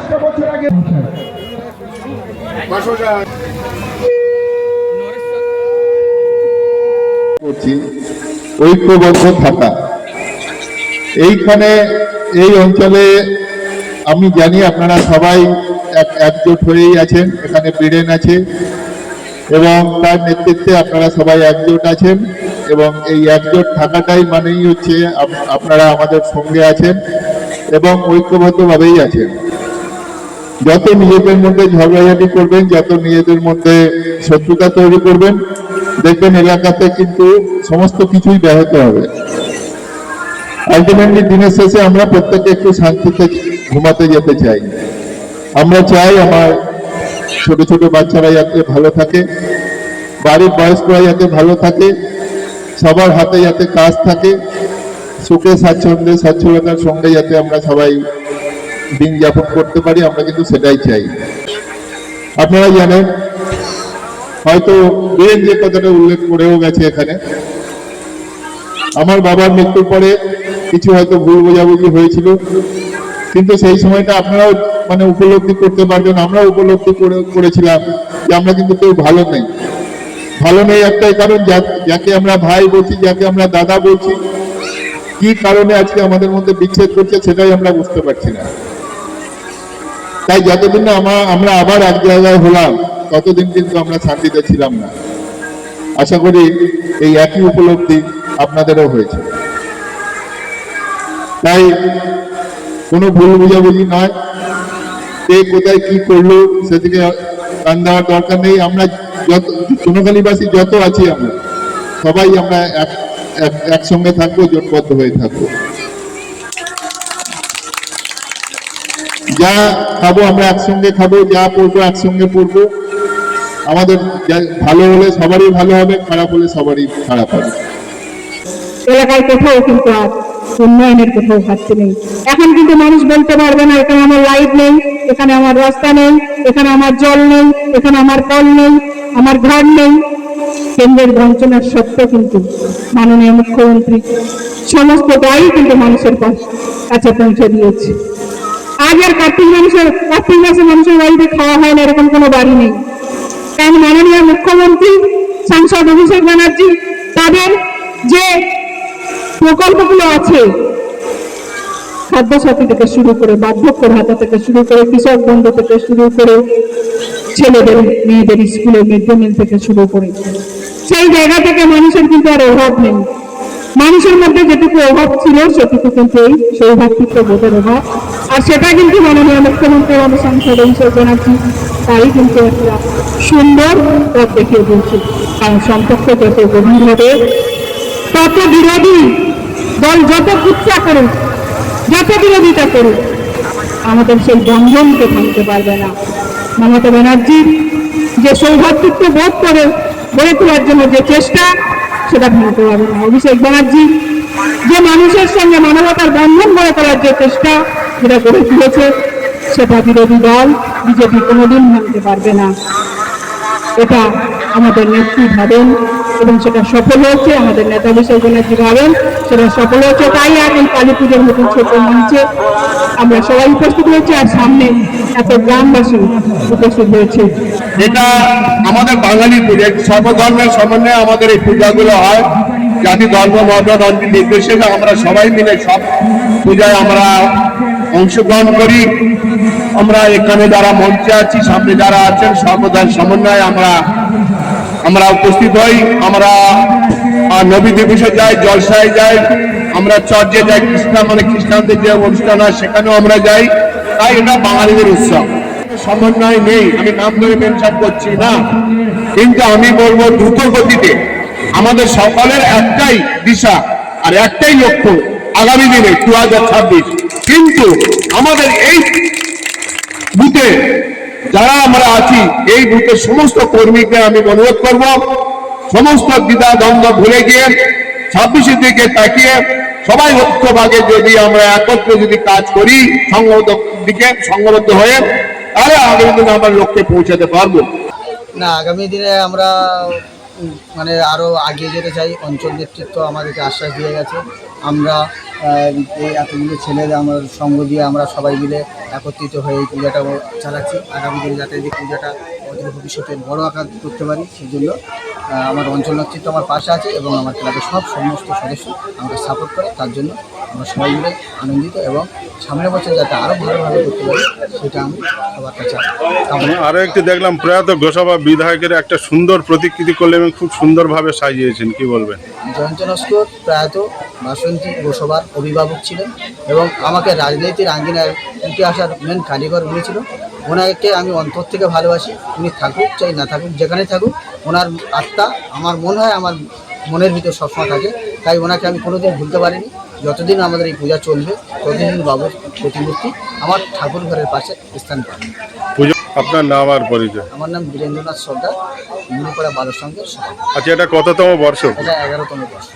পাঁচটা বছর আগে করছি ঐক্যবদ্ধ থাকা। এইখানে এই অঞ্চলে আমি জানি আপনারা সবাই এক- একজোট হয়েই আছেন এখানে ব্রিডেন আছে এবং তার নেতৃত্বে আপনারা সবাই একজোট আছেন এবং এই একজোট থাকাটাই মানেই হচ্ছে আপ- আপনারা আমাদের সঙ্গে আছেন এবং ঐক্যবদ্ধভাবেই আছেন। যত নিজেদের মধ্যে ঝগড়াঝাটি করবেন, যত নিজেদের মধ্যে শত্রুতা তৈরি করবেন। দেখবেন এলাকাতে কিন্তু সমস্ত কিছুই ব্যাহত হবে। আলটিমেটলি দিনের শেষে আমরা প্রত্যেকে একটু শান্তিতে ঘুমাতে যেতে চাই। আমরা চাই আমার ছোট ছোট বাচ্চারা যাতে ভালো থাকে, বাড়ির বয়স্করা যাতে ভালো থাকে, সবার হাতে যাতে কাজ থাকে, সুখে, স্বাচ্ছন্দ্যে সচ্ছলতার সঙ্গে যাতে আমরা সবাই দিন যাপন করতে পারি, আমরা কিন্তু সেটাই চাই। আপনারা জানেন, হয়তো বেন যে কথাটা উল্লেখ করেও গেছে এখানে, আমার বাবার মৃত্যুর পরে কিছু হয়তো ভুল বোঝাবুঝি হয়েছিল, কিন্তু সেই সময়টা আপনারাও মানে উপলব্ধি করতে পারবেন আমরা উপলব্ধি করে, করেছিলাম যে আমরা কিন্তু কেউ ভালো নেই। ভালো নেই একটাই কারণ যাকে আমরা ভাই বলছি, যাকে আমরা দাদা বলছি, কি কারণে আজকে আমাদের মধ্যে বিচ্ছেদ করছে সেটাই আমরা বুঝতে পারছি না। তাই যতদিন না আমরা আবার এক জায়গায় হলাম, ততদিন কিন্তু আমরা শান্তিতে ছিলাম না। আশা করি এই একই উপলব্ধি আপনাদেরও হয়েছে। তাই কোনো ভুল বুঝাবুঝি নয় কে কোথায় কি করল, সেদিকে কান দেওয়ার দরকার নেই। আমরা যত সোনাখালীবাসী যত আছি আমরা, সবাই আমরা এক এক- একসঙ্গে থাকব, জোটবদ্ধ হয়ে থাকব। যা খাব আমরা একসঙ্গে খাব, যা পড়ব একসঙ্গে পড়ব আমাদের ভালো হলে সবারই ভালো হবে, খারাপ হলে সবারই খারাপ হবে। এলাকায় কোথাও কিন্তু আর উন্নয়নের কোথাও ঘাটতি নেই। এখন কিন্তু মানুষ বলতে পারবে না, এখানে আমার লাইট নেই, এখানে আমার রাস্তা নেই, এখানে আমার জল নেই, এখানে আমার কল নেই, আমার ঘর নেই। কেন্দ্রের বঞ্চনার সত্ত্বেও কিন্তু মাননীয় মুখ্যমন্ত্রী সমস্তটাই কিন্তু মানুষের কাছে পৌঁছে দিয়েছে। আজ আর কার্তিক মানুষের কার্তিক মাসে মানুষের বাড়িতে খাওয়া হয় না, এরকম কোনো বাড়ি নেই। কারণ মাননীয় মুখ্যমন্ত্রী, সাংসদ অভিষেক ব্যানার্জি, তাদের যে প্রকল্পগুলো আছে, খাদ্যসাথী থেকে শুরু করে বার্ধক্য ভাতা থেকে শুরু করে কৃষক বন্ধু থেকে শুরু করে ছেলেদের, মেয়েদের স্কুলে মিড ডে মিল থেকে শুরু করে, সেই জায়গা থেকে মানুষের কিন্তু আর অভাব নেই। মানুষের মধ্যে যেটুকু অভাব ছিল, সেটুকু কিন্তু এই সৌভাতৃত্ব বোধের অভাব। আর সেটা কিন্তু মাননীয় মুখ্যমন্ত্রী আমাদের সাংসদ অভিষেক ব্যানার্জি তাই কিন্তু একটা সুন্দর পথ দেখিয়ে দিয়েছে কারণ সম্পর্ক যত গভীর হবে, তত বিরোধী দল যত কুচ্চা করুক, যত বিরোধিতা করুক, আমাদের সেই বন্ধনকে ভাঙতে পারবে না। মমতা ব্যানার্জির যে সৌভাতৃত্ব বোধ করে গড়ে তোলার জন্য যে চেষ্টা সেটা ভাঙতে পারবে না অভিষেক ব্যানার্জি যে মানুষের সঙ্গে মানবতার বন্ধন গড়ে তোলার যে চেষ্টা যেটা গড়ে তুলেছে, সেটা বিরোধী দল, বিজেপি কোনোদিন ভাঙতে পারবে না। এটা আমাদের নেত্রী ভাবেন। এবং সেটা সফল হয়েছে। আমাদের নেতা বিশেষ ব্যানার্জি ভাবেন। সেটা সফল হয়েছে তাই আর এই কালী পুজোর মতন ছোট মঞ্চে আমরা সবাই উপস্থিত হয়েছি আর সামনে এত গ্রামবাসী উপস্থিত হয়েছে। এটা আমাদের বাঙালি পুজো সর্বধর্মের সমন্বয়ে আমাদের এই পূজাগুলো হয়। জাতি, ধর্ম মত নির্বিশেষে আমরা সবাই মিলে সব পূজায় আমরা অংশগ্রহণ করি। আমরা এখানে যারা মঞ্চে আছি, সামনে যারা আছেন, সর্বধর্ম সমন্বয়ে আমরা আমরা উপস্থিত হই, আমরা নবী দিবসে যাই, জলসায় যাই, আমরা চর্চে যাই, খ্রিস্টান মানে খ্রিস্টানদের যে অনুষ্ঠান হয়, সেখানেও আমরা যাই। তাই এটা বাঙালিদের উৎসব। সমন্বয় নেই, আমি নাম ধরে মেনশন করছি না। কিন্তু আমি বলব দ্রুত গতিতে আমাদের সকলের একটাই দিশা আর একটাই লক্ষ্য আগামী দিনে, দু হাজার ছাব্বিশ। কিন্তু আমাদের এই বুথে যারা আমরা আছি, এই বুথের সমস্ত কর্মীকে আমি অনুরোধ করব, সমস্ত দ্বিধা দ্বন্দ্ব ভুলে গিয়ে ছাব্বিশের দিকে তাকিয়ে সবাই ঐক্যভাগে যদি আমরা একত্রে যদি কাজ করি সংগত দিকে সংগবদ্ধ হয়ে, তাহলে আগামী দিনে আমরা লক্ষ্যে পৌঁছাতে পারব। না, আগামী দিনে আমরা মানে আরও আগিয়ে যেতে চাই। অঞ্চল নেতৃত্ব আমাদেরকে আশ্বাস দিয়ে গেছে। আমরা এই এতগুলো ছেলেদের আমার সঙ্গ দিয়ে আমরা সবাই মিলে একত্রিত হয়ে এই পূজাটা চালাচ্ছি। আগামী দিনে যাতে এই পূজাটা অদূর ভবিষ্যতে বড় আকার করতে পারি সেই জন্য আমার অঞ্চল নেতৃত্ব আমার পাশে আছে এবং আমার ক্লাবের সব সমস্ত সদস্য আমাকে সাপোর্ট করে। তার জন্য আমরা সবাই মিলে আনন্দিত এবং সামনের বছর যাতে আরও ভালোভাবে করতে পারি সেটা আমি সবার কাছে কামনা আরও একটি দেখলাম প্রয়াত গোসভা বিধায়কের একটা সুন্দর প্রতিকৃতি করলে এবং খুব সুন্দরভাবে সাজিয়েছেন কি বলবেন? জয়ন্ত নস্কর প্রয়াত বাসন্তী গোসবার অভিভাবক ছিলেন এবং আমাকে রাজনীতির আঙ্গিনায় উঠে আসার মেন কারিগর উনি ছিল ওনাকে আমি অন্তর থেকে ভালোবাসি উনি থাকুক চাই না থাকুক যেখানে থাকুক ওনার আত্মা আমার মনে হয় আমার মনের ভিতর সবসময় থাকে। তাই ওনাকে আমি কোনোদিন ভুলতে পারিনি। যতদিন আমাদের এই পূজা চলবে ততদিন বাবুর প্রতিমূর্তি আমার ঠাকুর ঘরের পাশে স্থান পাবে। পুজো আপনার নাম আর পরিচয়? আমার নাম বীরেন্দ্রনাথ সর্দার মুড়িপাড়া বালুর সঙ্গে আচ্ছা এটা কততম বর্ষ? এটা এগারোতম বর্ষ।